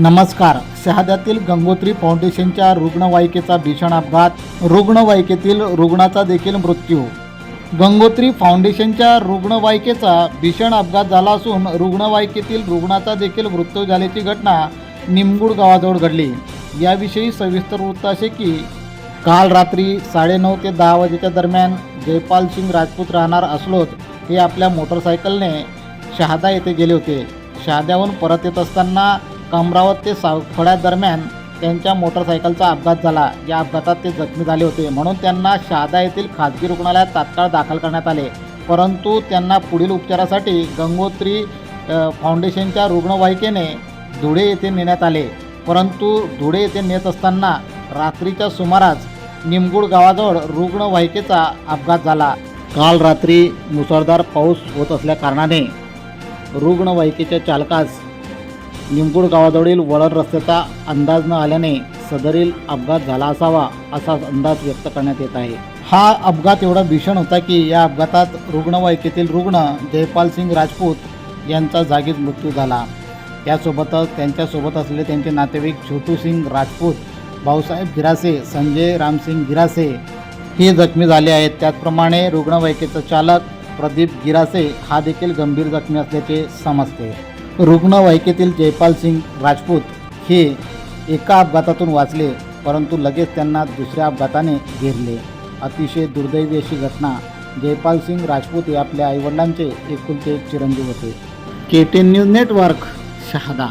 नमस्कार. शहाद्यातील गंगोत्री फाउंडेशनच्या रुग्णवाहिकेचा भीषण अपघात. रुग्णवाहिकेतील रुग्णाचा देखील मृत्यू. गंगोत्री फाउंडेशनच्या रुग्णवाहिकेचा भीषण अपघात झाला असून रुग्णवाहिकेतील रुग्णाचा देखील मृत्यू झाल्याची घटना निमगुड गावाजवळ घडली. याविषयी सविस्तर वृत्त असे की काल रात्री साडेनऊ ते दहा वाजेच्या दरम्यान जयपाल सिंग राजपूत राहणार असलोत हे आपल्या मोटरसायकलने शहादा येथे गेले होते. शहाद्याहून परत येत असताना कमरावत ते सावखड्या दरम्यान त्यांच्या मोटरसायकलचा अपघात झाला. या अपघातात ते जखमी झाले होते. म्हणून त्यांना शहादा येथील खाजगी रुग्णालयात तात्काळ दाखल करण्यात आले. परंतु त्यांना पुढील उपचारासाठी गंगोत्री फाउंडेशनच्या रुग्णवाहिकेने धुळे येथे नेण्यात आले. परंतु धुळे येथे नेत असताना रात्रीच्या सुमारास निमगुड गावाजवळ रुग्णवाहिकेचा अपघात झाला. काल रात्री मुसळधार पाऊस होत असल्या कारणाने रुग्णवाहिकेच्या चालकास निमगुड गावाजवळील वळण रस्त्याचा अंदाज न आल्याने सदरील अपघात झाला असावा असा अंदाज व्यक्त करण्यात येत आहे. हा अपघात एवढा भीषण होता की या अपघातात रुग्णवाहिकेतील रुग्ण जयपाल सिंग राजपूत यांचा जागीच मृत्यू झाला. यासोबतच त्यांच्यासोबत असलेले त्यांचे नातेवाईक छोटू सिंग राजपूत भाऊसाहेब गिरासे संजय रामसिंग गिरासे हे जखमी झाले आहेत. त्याचप्रमाणे रुग्णवाहिकेचा चालक प्रदीप गिरासे हा देखील गंभीर जखमी असल्याचे समजते. रुग्णवाहिकेतील जयपाल सिंग राजपूत हे एका अपघातातून वाचले परंतु लगेच त्यांना दुसऱ्या अपघाताने घेरले. अतिशय दुर्दैवी अशी घटना. जयपाल सिंग राजपूत हे आपल्या आईवडिलांचे एकुलते एक चिरंजीव होते. K T news network Shahada.